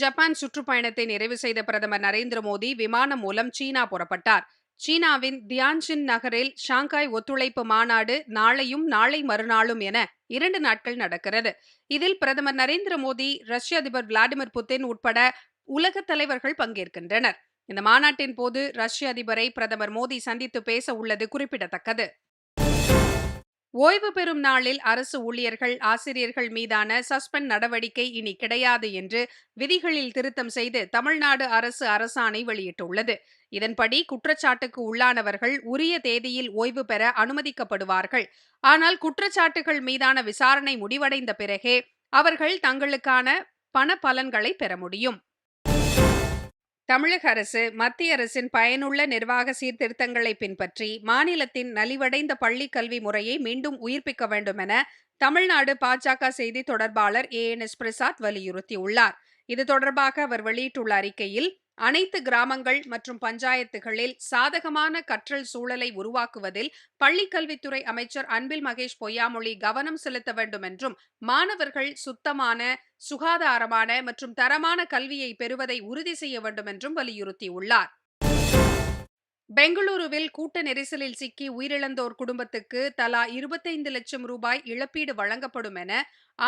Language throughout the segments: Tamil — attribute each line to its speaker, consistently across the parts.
Speaker 1: ஜப்பான் சுற்றுப்பயணத்தை நிறைவு செய்த பிரதமர் நரேந்திர மோடி விமானம் மூலம் சீனா புறப்பட்டார் சீனாவின் தியான்சின் நகரில் ஷாங்காய் ஒத்துழைப்பு மாநாடு நாளையும் நாளை மறுநாளும் என இரண்டு நாட்கள் நடக்கிறது இதில் பிரதமர் நரேந்திர மோடி ரஷ்ய அதிபர் விளாடிமிர் புத்தின் உட்பட உலக தலைவர்கள் பங்கேற்கின்றனர் இந்த மாநாட்டின் போது ரஷ்ய அதிபரை பிரதமர் மோடி சந்தித்து பேச உள்ளது குறிப்பிடத்தக்கது ஓய்வு பெறும் நாளில் அரசு ஊழியர்கள் ஆசிரியர்கள் மீதான சஸ்பெண்ட் நடவடிக்கை இனி கிடையாது என்று விதிகளில் திருத்தம் செய்து தமிழ்நாடு அரசு அரசாணை வெளியிட்டுள்ளது இதன்படி குற்றச்சாட்டுக்கு உள்ளானவர்கள் உரிய தேதியில் ஓய்வு பெற அனுமதிக்கப்படுவார்கள் ஆனால் குற்றச்சாட்டுகள் மீதான விசாரணை முடிவடைந்த பிறகே அவர்கள் தங்களுக்கான பண பலன்களை பெற முடியும் தமிழக அரசு மத்திய அரசின் பயனுள்ள நிர்வாக சீர்திருத்தங்களை பின்பற்றி மாநிலத்தின் நலிவடைந்த பள்ளி கல்வி முறையை மீண்டும் உயிர்ப்பிக்க வேண்டும் என தமிழ்நாடு பாஜக செய்தி தொடர்பாளர் ஏ என் எஸ் பிரசாத் வலியுறுத்தியுள்ளார் இது தொடர்பாக அவர் வெளியிட்டுள்ள அறிக்கையில் அனைத்து கிராமங்கள் மற்றும் பஞ்சாயத்துகளில் சாதகமான கற்றல் சூழலை உருவாக்குவதில் பள்ளிக்கல்வித்துறை அமைச்சர் அன்பில் மகேஷ் பொய்யாமொழி கவனம் செலுத்த வேண்டும் என்றும் மாணவர்கள் சுத்தமான சுகாதாரமான மற்றும் தரமான கல்வியை பெறுவதை உறுதி செய்ய வேண்டும் என்றும் வலியுறுத்தியுள்ளார் பெங்களூருவில் கூட்ட நெரிசலில் சிக்கி உயிரிழந்தோர் குடும்பத்துக்கு தலா இருபத்தைந்து லட்சம் ரூபாய் இழப்பீடு வழங்கப்படும் என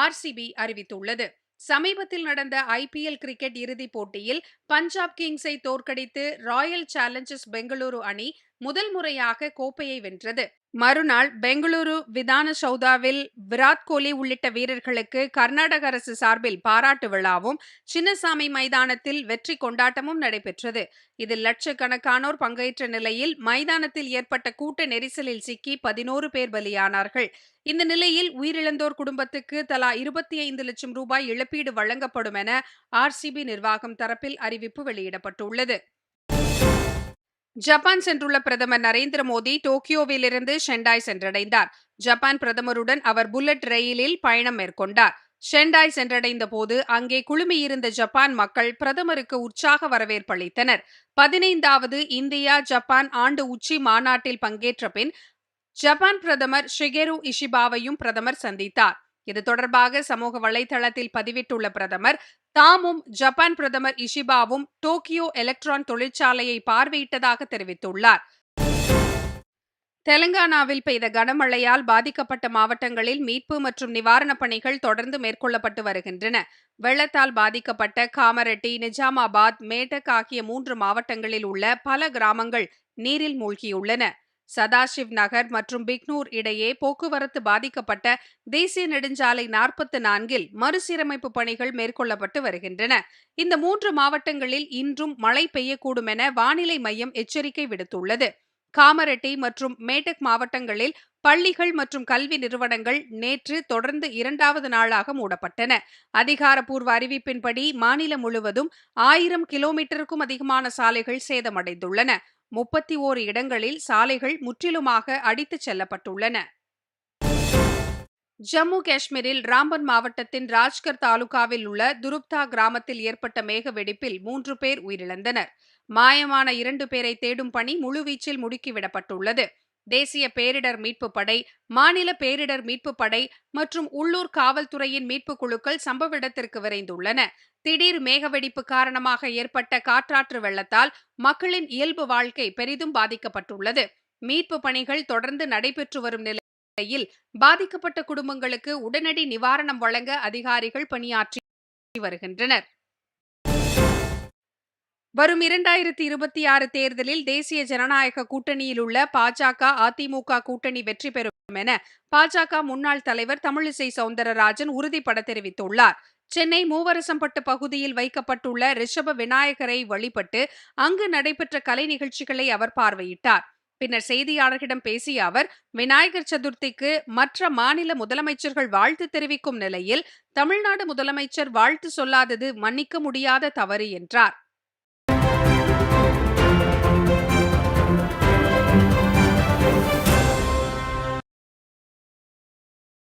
Speaker 1: ஆர்சிபி அறிவித்துள்ளது சமீபத்தில் நடந்த ஐபிஎல் கிரிக்கெட் இறுதிப் போட்டியில் பஞ்சாப் கிங்ஸை தோற்கடித்து ராயல் சேலஞ்சர்ஸ் பெங்களூரு அணி முதல் முறையாக கோப்பையை வென்றது மறுநாள் பெங்களூரு விதான சௌதாவில் விராட் கோலி உள்ளிட்ட வீரர்களுக்கு கர்நாடக அரசு சார்பில் பாராட்டு விழாவும் சின்னசாமி மைதானத்தில் வெற்றி கொண்டாட்டமும் நடைபெற்றது இதில் லட்சக்கணக்கானோர் பங்கேற்ற நிலையில் மைதானத்தில் ஏற்பட்ட கூட்ட நெரிசலில் சிக்கி பதினோரு பேர் பலியானார்கள் இந்த நிலையில் உயிரிழந்தோர் குடும்பத்துக்கு தலா இருபத்தி ஐந்து லட்சம் ரூபாய் இழப்பீடு வழங்கப்படும் என ஆர்சிபி நிர்வாகம் தரப்பில் அறிவிப்பு வெளியிடப்பட்டுள்ளது ஜப்பான் சென்றுள்ள பிரதமர் நரேந்திர மோடி டோக்கியோவிலிருந்து ஷெண்டாய் சென்றடைந்தார் ஜப்பான் பிரதமருடன் அவர் புல்லட் ரயிலில் பயணம் மேற்கொண்டார் ஷெண்டாய் சென்றடைந்த போது அங்கே குழுமியிருந்த ஜப்பான் மக்கள் பிரதமருக்கு உற்சாக வரவேற்பு அளித்தனர் பதினைந்தாவது இந்தியா ஜப்பான் ஆண்டு உச்சி மாநாட்டில் பங்கேற்ற பின் ஜப்பான் பிரதமர் ஷிகேரு இஷிபாவையும் பிரதமர் சந்தித்தார் இது தொடர்பாக சமூக வலைதளத்தில் பதிவிட்டுள்ள பிரதமர் தாமும் ஜப்பான் பிரதமர் இஷிபாவும் டோக்கியோ எலக்ட்ரான் தொழிற்சாலையை பார்வையிட்டதாக தெரிவித்துள்ளார் தெலங்கானாவில் பெய்த கனமழையால் பாதிக்கப்பட்ட மாவட்டங்களில் மீட்பு மற்றும் நிவாரணப் பணிகள் தொடர்ந்து மேற்கொள்ளப்பட்டு வருகின்றன வெள்ளத்தால் பாதிக்கப்பட்ட காமரெட்டி நிஜாமாபாத் மேட்டக் ஆகிய மூன்று மாவட்டங்களில் உள்ள பல கிராமங்கள் நீரில் மூழ்கியுள்ளன சதாசிவ் நகர் மற்றும் பிக்னூர் இடையே போக்குவரத்து பாதிக்கப்பட்ட தேசிய நெடுஞ்சாலை நாற்பத்தி நான்கில் மறுசீரமைப்பு பணிகள் மேற்கொள்ளப்பட்டு வருகின்றன இந்த மூன்று மாவட்டங்களில் இன்றும் மழை பெய்யக்கூடும் என வானிலை மையம் எச்சரிக்கை விடுத்துள்ளது காமரெட்டி மற்றும் மேட்டக் மாவட்டங்களில் பள்ளிகள் மற்றும் கல்வி நிறுவனங்கள் நேற்று தொடர்ந்து இரண்டாவது நாளாக மூடப்பட்டன அதிகாரப்பூர்வ அறிவிப்பின்படி மாநிலம் முழுவதும் ஆயிரம் கிலோமீட்டருக்கும் அதிகமான சாலைகள் சேதமடைந்துள்ளன முப்பத்தி ஓரு இடங்களில் சாலைகள் முற்றிலுமாக அடித்துச் செல்லப்பட்டுள்ளன ஜம்மு காஷ்மீரில் ராம்பன் மாவட்டத்தின் ராஜ்கர் தாலுகாவில் உள்ள துருப்தா கிராமத்தில் ஏற்பட்ட மேக வெடிப்பில் மூன்று பேர் உயிரிழந்தனர் மாயமான இரண்டு பேரை தேடும் பணி முழுவீச்சில் முடுக்கிவிடப்பட்டுள்ளது தேசிய பேரிடர் மீட்புப் படை மாநில பேரிடர் மீட்புப் படை மற்றும் உள்ளூர் காவல்துறையின் மீட்புக் குழுக்கள் சம்பவ இடத்திற்கு விரைந்துள்ளன திடீர் மேகவெடிப்பு காரணமாக ஏற்பட்ட காற்றாற்று வெள்ளத்தால் மக்களின் இயல்பு வாழ்க்கை பெரிதும் பாதிக்கப்பட்டுள்ளது மீட்பு பணிகள் தொடர்ந்து நடைபெற்று வரும் நிலையில் பாதிக்கப்பட்ட குடும்பங்களுக்கு உடனடி நிவாரணம் வழங்க அதிகாரிகள் பணியாற்றி வருகின்றனர் வரும் இரண்டாயிரத்தி இருபத்தி ஆறு தேர்தலில் தேசிய ஜனநாயக கூட்டணியில் உள்ள பாஜக அதிமுக கூட்டணி வெற்றி பெறும் என பாஜக முன்னாள் தலைவர் தமிழிசை சவுந்தரராஜன் உறுதிபட தெரிவித்துள்ளார் சென்னை மூவரசம்பட்டு பகுதியில் வைக்கப்பட்டுள்ள ரிஷப விநாயகரை வழிபட்டு அங்கு நடைபெற்ற கலை நிகழ்ச்சிகளை அவர் பார்வையிட்டார் பின்னர் செய்தியாளர்களிடம் பேசிய அவர் விநாயகர் சதுர்த்திக்கு மற்ற மாநில முதலமைச்சர்கள் வாழ்த்து தெரிவிக்கும் நிலையில் தமிழ்நாடு முதலமைச்சர் வாழ்த்து சொல்லாதது மன்னிக்க முடியாத தவறு என்றார் Thank you.